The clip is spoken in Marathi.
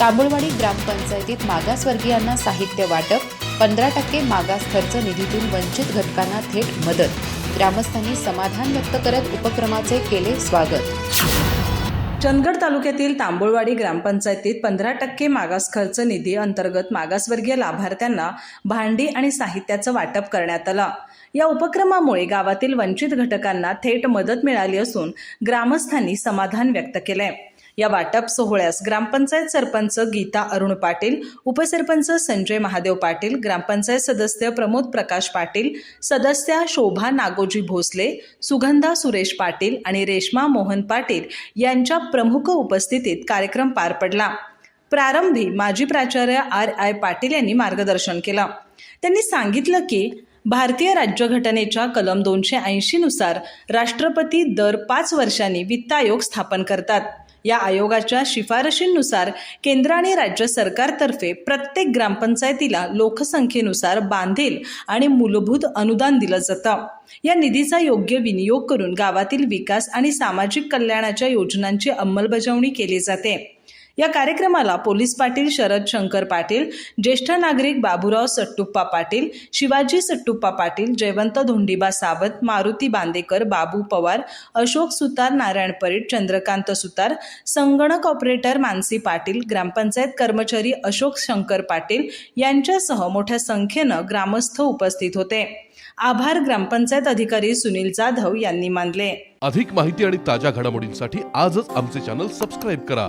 तांबुळवाडी ग्रामपंचायतीत मागासवर्गीयांना साहित्य वाटप पंधरा टक्के मागास खर्च निधीतून वंचित घटकांना थेट मदत. ग्रामस्थांनी समाधान व्यक्त करत उपक्रमाचे केले स्वागत. चंदगड तालुक्यातील तांबुळवाडी ग्रामपंचायतीत पंधरा टक्के मागास खर्च निधी अंतर्गत मागासवर्गीय लाभार्थ्यांना भांडी आणि साहित्याचं वाटप करण्यात आलं. या उपक्रमामुळे गावातील वंचित घटकांना थेट मदत मिळाली असून ग्रामस्थांनी समाधान व्यक्त केलंय. या वाटप सोहळ्यास ग्रामपंचायत सरपंच गीता अरुण पाटील उपसरपंच संजय महादेव पाटील ग्रामपंचायत सदस्य प्रमोद प्रकाश पाटील सदस्या शोभा नागोजी भोसले सुगंधा सुरेश पाटील आणि रेश्मा मोहन पाटील यांच्या प्रमुख उपस्थितीत कार्यक्रम पार पडला. प्रारंभी माजी प्राचार्य आर आय पाटील यांनी मार्गदर्शन केलं. त्यांनी सांगितलं की भारतीय राज्यघटनेच्या कलम दोनशे ऐंशीनुसार राष्ट्रपती दर पाच वर्षांनी वित्त आयोग स्थापन करतात. या आयोगाच्या शिफारशींनुसार केंद्र आणि राज्य सरकारतर्फे प्रत्येक ग्रामपंचायतीला लोकसंख्येनुसार बांधील आणि मूलभूत अनुदान दिलं जातं. या निधीचा योग्य विनियोग करून गावातील विकास आणि सामाजिक कल्याणाच्या योजनांची अंमलबजावणी केली जाते. या कार्यक्रमाला पोलीस पाटील शरद शंकर पाटील ज्येष्ठ नागरिक बाबुराव सट्टुप्पा पाटील शिवाजी सट्टुप्पा पाटील जयवंत धोंडीबा सावंत मारुती बांदेकर बाबू पवार अशोक सुतार नारायण परीट चंद्रकांत सुतार संगणक ऑपरेटर मानसी पाटील ग्रामपंचायत कर्मचारी अशोक शंकर पाटील यांच्यासह मोठ्या संख्येनं ग्रामस्थ उपस्थित होते. आभार ग्रामपंचायत अधिकारी सुनील जाधव यांनी मानले. अधिक माहिती आणि ताज्या घडामोडींसाठी आजच आमचे चॅनल सबस्क्राईब करा.